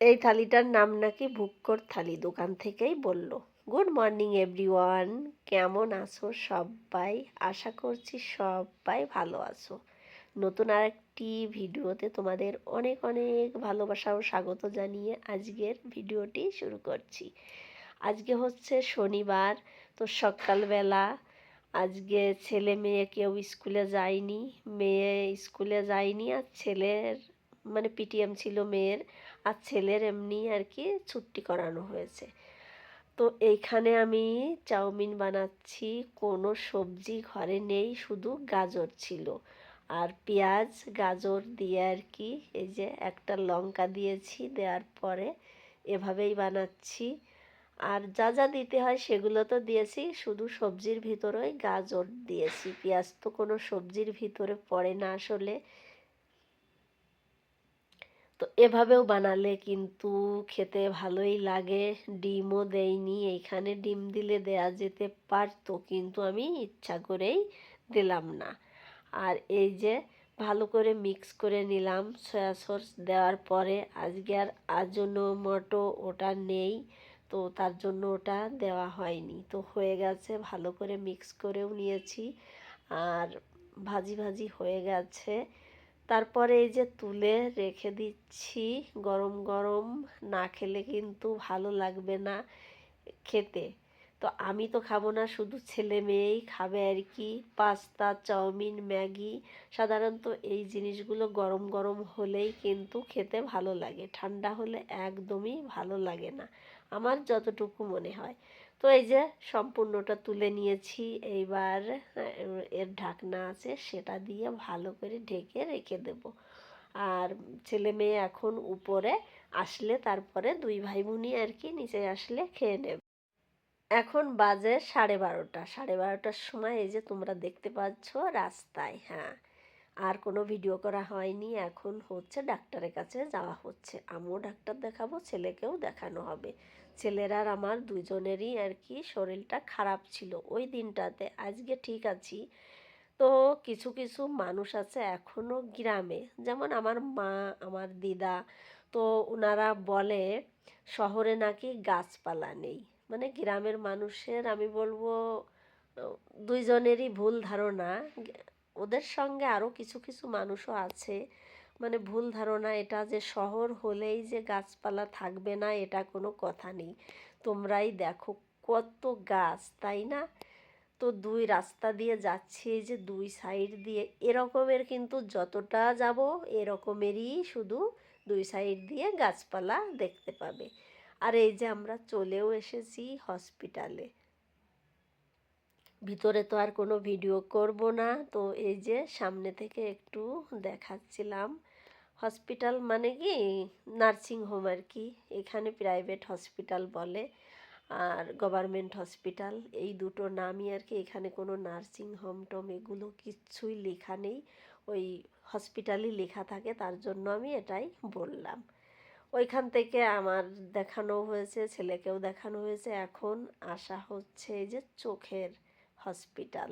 এই থালিটার নাম নাকি ভুক্কর থালি দোকান থেকেই বলল। Good morning, everyone. কেমন আছো সবাই? আশা করছি সবাই ভালো আছো। নতুন আর আরেকটি ভিডিওতে তোমাদের অনেক অনেক ভালোবাসা ও স্বাগত জানিয়ে আজকের ভিডিওটি শুরু করছি। আজকে হচ্ছে শনিবার, তো সকালবেলা আজকে ছেলে মেয়ে কেউ স্কুলে যায়নি, মেয়ে স্কুলে যায়নি আর ছেলের মানে পিটিএম ছিল মেয়ের, আর ছেলের এমনি আর কি ছুটি করানো হয়েছে। তো এইখানে আমি চাউমিন বানাচ্ছি, কোনো সবজি ঘরে নেই, শুধু গাজর ছিল। আর পেঁয়াজ, গাজর দিয়ে আর কি, এই যে একটা লঙ্কা দিয়েছি, দেওয়ার পরে এভাবেই বানাচ্ছি। আর যা যা দিতে হয় সেগুলো তো দিয়েছি, শুধু সবজির ভিতরেই গাজর দিয়েছি। পেঁয়াজ তো কোনো সবজির ভিতরে পড়ে না আসলে। তো এভাবেও বানালে কিন্তু খেতে ভালোই লাগে। ডিমও দেয়নি এইখানে ডিম দিলে দেয়া যেতে পারতো, কিন্তু আমি ইচ্ছা করেই দিলাম না। আর এই যে ভালো করে মিক্স করে নিলাম সয়া সস দেওয়ার পরে, আজকে আর আজনো মটো ওটা নেই, তো তার জন্য ওটা দেওয়া হয়নি। তো হয়ে গেছে, ভালো করে মিক্স করেও নিয়েছি, আর ভাজি ভাজি হয়ে গেছে। তারপরে এই যে তুলে রেখে দিচ্ছি, গরম গরম না খেলে কিন্তু ভালো লাগবে না খেতে। তো আমি তো খাব না, শুধু ছেলে মেয়েই খাবে আর কি। পাস্তা, চাউমিন, ম্যাগি, সাধারণত এই জিনিসগুলো গরম গরম হলেই কিন্তু খেতে ভালো লাগে। ঠান্ডা হলে একদমই ভালো লাগে না, আমার যতটুকু মনে হয়। তো এই যে সম্পূর্ণটা তুলে নিয়েছি, এইবার এর ঢাকনা আছে, সেটা দিয়ে ভালো করে ঢেকে রেখে দেব। আর ছেলে মেয়ে এখন উপরে, আসলে তারপরে দুই ভাই বোনই আর কি নিচে আসলে খেয়ে নেবে। এখন বাজে সাড়ে বারোটা। সাড়ে বারোটার সময় এই যে তোমরা দেখতে পাচ্ছ রাস্তায় হ্যাঁ। আর কোনো ভিডিও করা হয়নি। এখন হচ্ছে ডাক্তারের কাছে যাওয়া হচ্ছে। আমিও ডাক্তার দেখাবো, ছেলেকেও দেখানো হবে। ছেলের আর আমার দুজনেরই আর কি শরীরটা খারাপ ছিল ওই দিনটাতে। আজকে ঠিক আছি। তো কিছু কিছু মানুষ আছে এখনও গ্রামে। যেমন আমার মা, আমার দিদা। তো ওনারা বলে, শহরে নাকি গাছপালা নেই। মানে গ্রামের মানুষের, আমি বলব, দুইজনেরই ভুল ধারণা। ওদের সঙ্গে আরও কিছু কিছু মানুষও আছে। মানে ভুল ধারণা, এটা যে শহর হলেই যে গাছপালা থাকবে না, এটা কোনো কথা নেই। তোমরাই দেখো কত গাছ, তাই না? তো দুই রাস্তা দিয়ে যাচ্ছি যে দুই সাইড দিয়ে। এরকমের কিন্তু যতটা যাব, এরকমেরই শুধু দুই সাইড দিয়ে গাছপালা দেখতে পাবে। আর এই যে আমরা চলেও এসেছি হসপিটালে। ভিতরে তো আর কোনো ভিডিও করব না। তো এই যে সামনে থেকে একটু দেখাচ্ছিলাম। হসপিটাল মানে কি? নার্সিং হোম আর কি। এখানে প্রাইভেট হসপিটাল বলে। আর গভর্নমেন্ট হসপিটাল। এই দুটো নামই আর কি। এখানে কোনো নার্সিং হোম টম এগুলো কিচ্ছুই লেখা নেই। ওই হসপিটালই লেখা থাকে। তার জন্য আমি এটাই বললাম। ওইখান থেকে আমার দেখানো হয়েছে, ছেলেকেও দেখানো হয়েছে। এখন আসা হচ্ছে এই যে চোখের হসপিটাল।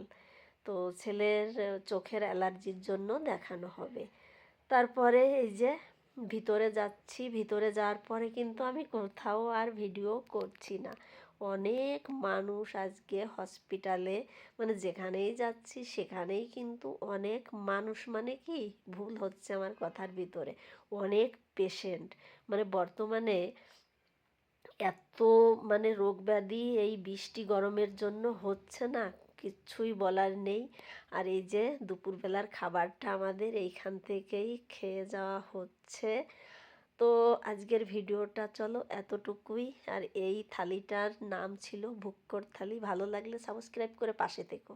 তো ছেলের চোখের অ্যালার্জির জন্য দেখানো হবে। তারপরে এই যে ভিতরে যাচ্ছি, ভিতরে যাওয়ার পরে কিন্তু আমি কোথাও আর ভিডিও করছি না। অনেক মানুষ আজকে হসপিটালে মানে যেখানেই যাচ্ছি সেখানেই কিন্তু অনেক মানুষ মানে কি ভুল হচ্ছে আমার কথার ভিতরে, অনেক পেশেন্ট মানে বর্তমানে এত মানে রোগ ব্যাধি এই বৃষ্টি গরমের জন্য হচ্ছে না কিচ্ছুই বলার নেই। আর এই যে দুপুরবেলার খাবারটা আমাদের এইখান থেকেই খেয়ে যাওয়া হচ্ছে। তো আজকের ভিডিওটা চলো এতটুকুই। আর এই থালিটার নাম ছিল ভুক্কর থালি। ভালো লাগলে সাবস্ক্রাইব করে পাশে থেকো।